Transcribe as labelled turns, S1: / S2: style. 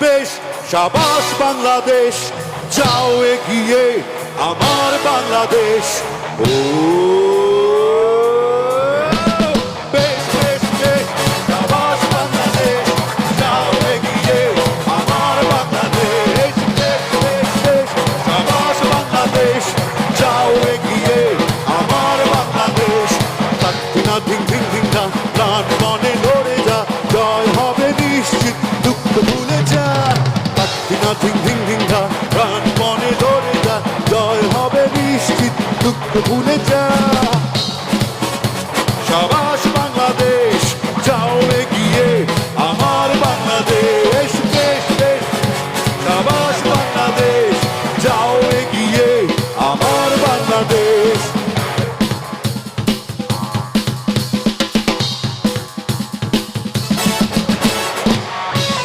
S1: বেশ সাবাস বাংলাদেশ যাও এগিয়ে আমার বাংলাদেশ। ও ধিং ধিং ধিং ধা প্রাণ মনে ধরে যা, জয় হবে নিশ্চিত, দুঃখ ভুলে যা। সবাই